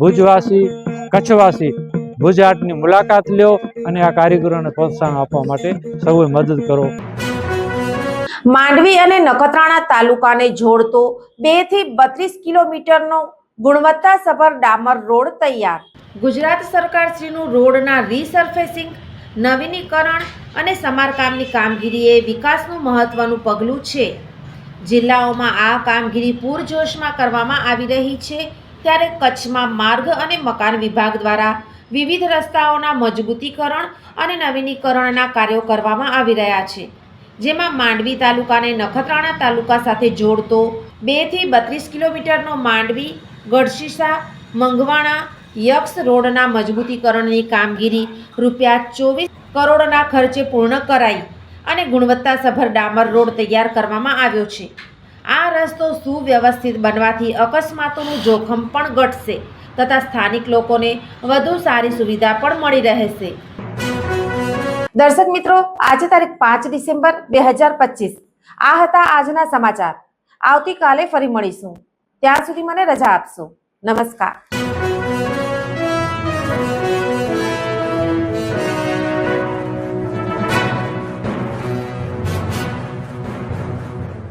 ભુજવાસી, કચ્છવાસી ભુજ આર્ટની મુલાકાત લ્યો અને આ કારીગરોને પ્રોત્સાહન આપવા માટે સૌએ મદદ કરો. માંડવી અને નખત્રાણા તાલુકાને જોડતો બેથી બત્રીસ કિલોમીટરનો ગુણવત્તાસભર ડામર રોડ તૈયાર. ગુજરાત સરકાર શ્રીનું રોડના રીસર્ફેસિંગ નવીનીકરણ અને સમારકામની કામગીરી એ વિકાસનું મહત્વનું પગલું છે. જિલ્લાઓમાં આ કામગીરી પૂરજોશમાં કરવામાં આવી રહી છે. ત્યારે કચ્છમાં માર્ગ અને મકાન વિભાગ દ્વારા વિવિધ રસ્તાઓના મજબૂતીકરણ અને નવીનીકરણના કાર્યો કરવામાં આવી રહ્યા છે. જેમાં માંડવી તાલુકાને નખત્રાણા તાલુકા સાથે જોડતો બેથી બત્રીસ કિલોમીટરનો માંડવી, ગઢશીસા, મંગવાણા, યક્ષ રોડના મજબૂતીકરણની કામગીરી રૂપિયા ચોવીસ કરોડના ખર્ચે પૂર્ણ કરાઈ અને ગુણવત્તાસભર ડામર રોડ તૈયાર કરવામાં આવ્યો છે. આ રસ્તો સુવ્યવસ્થિત બનવાથી અકસ્માતોનું જોખમ પણ ઘટશે તથા સ્થાનિક લોકોને વધુ સારી સુવિધા પણ મળી રહેશે. દર્શક મિત્રો, આજે તારીખ પાંચ ડિસેમ્બર બે હજાર પચીસ. આ હતા આજના સમાચાર. આવતીકાલે ફરી મળીશું. ત્યાં સુધી મને રજા આપશો. નમસ્કાર.